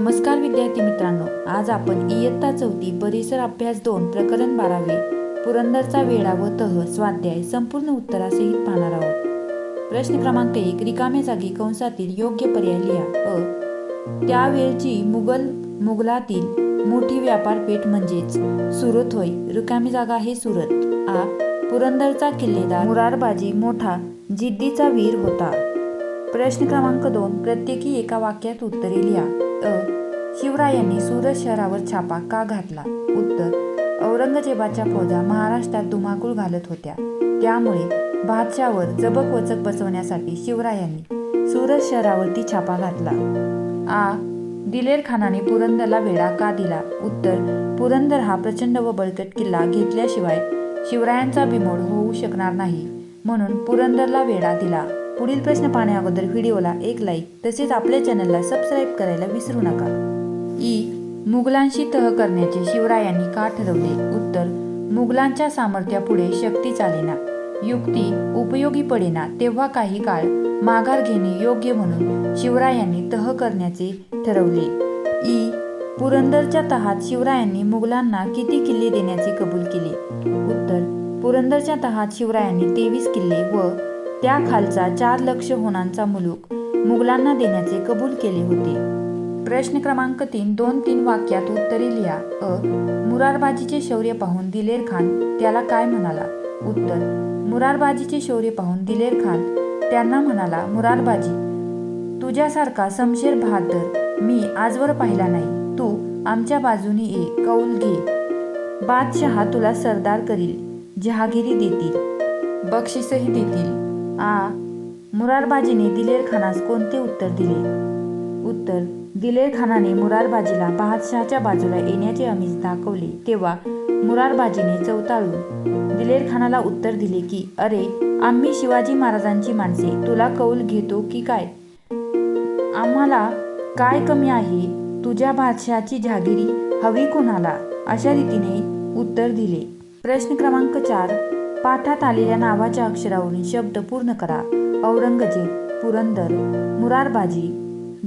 नमस्कार विद्यार्थी मित्रांनो आज आपण इयत्ता चौथी परिसर अभ्यास दोन प्रकरण बारावे पुरंदरचा वेळा व तह स्वाध्याय संपूर्ण उत्तरासहित पाहणार आहोत. प्रश्न क्रमांक एक रिकाम्या जागी कंसातील योग्य पर्याय लिहा. अ. त्यावेळची मुघल मुघलातील मोठी व्यापारपेठ म्हणजेच सुरत होय. रिकामी जागा आहे सुरत आ. पुरंदरचा किल्लेदार मुरारबाजी मोठा जिद्दीचा वीर होता. प्रश्न क्रमांक दोन प्रत्येकी एका वाक्यात उत्तरे लिहा. अ. शिवरायांनी सुरत शहरावर छापा का घातला? उत्तर. औरंगजेबाच्या फौजा महाराष्ट्रात धुमाकूळ घालत होत्या. त्यामुळे बादशावर जबक वचक बसवण्यासाठी शिवरायांनी सुरत शहरावरती छापा घातला. आ. दिलेर खानाने पुरंदरला वेढा का दिला? उत्तर. पुरंदर हा प्रचंड व बळकट किल्ला घेतल्याशिवाय शिवरायांचा बिमोड होऊ शकणार नाही. म्हणून पुरंदरला वेढा दिला. पुढील प्रश्न पाहण्या अगोदर व्हिडिओला एक लाईक तसेच आपल्या चॅनलला सबस्क्राईब करायला विसरू नका. ई. मुघलांशी तह करण्याचे शिवरायांनी का ठरवले? उत्तर मुघलांच्या सामर्थ्यापुढे शक्ती चालेना. युक्ती उपयोगी पडेना तेव्हा काही काळ माघार घेणे योग्य म्हणून शिवरायांनी तह करण्याचे ठरवले. ई. पुरंदरच्या तहात शिवरायांनी मुघलांना किती किल्ले देण्याचे कबूल केले? उत्तर पुरंदरच्या तहात शिवरायांनी तेवीस किल्ले व त्या खालचा चार लक्ष होणांचा मुलूक मुघलांना देण्याचे कबूल केले होते. प्रश्न क्रमांक तीन दोन तीन वाक्यात उत्तरे लिहा. अ. मुरारबाजीचे शौर्य पाहून दिलेर खान त्याला काय म्हणाला? उत्तर. मुरारबाजीचे शौर्य पाहून दिलेर खान त्यांना म्हणाला मुरारबाजी तुझ्यासारखा समशेर बहादर मी आजवर पाहिला नाही. तू आमच्या बाजूने ये कौल घे. बादशहा तुला सरदार करील जहागिरी देतील बक्षीसही देतील. आ मुरारबाजीने दिलेर खानास कोणते उत्तर दिले? उत्तर दिलेर खानाने मुरारबाजीला बादशहाच्या बाजूला येण्याचे आमिष दाखवले तेव्हा मुरारबाजीने चौताळून दिलेर खानाला उत्तर दिले की अरे आम्ही शिवाजी महाराजांची माणसे तुला कौल घेतो की काय? आम्हाला काय कमी आहे? तुझ्या बादशहाची जहागिरी हवी कोणाला? अशा रीतीने उत्तर दिले. प्रश्न क्रमांक चार पाठात आलेल्या नावाच्या अक्षरावरून शब्द पूर्ण करा. औरंगजेब पुरंदर मुरारबाजी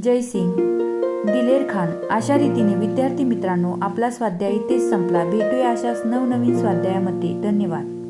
जयसिंग दिलेर खान अशा रीतीने विद्यार्थी मित्रांनो आपला स्वाध्याय इथेच संपला. भेटूया अशाच नवनवीन स्वाध्यायामध्ये. धन्यवाद.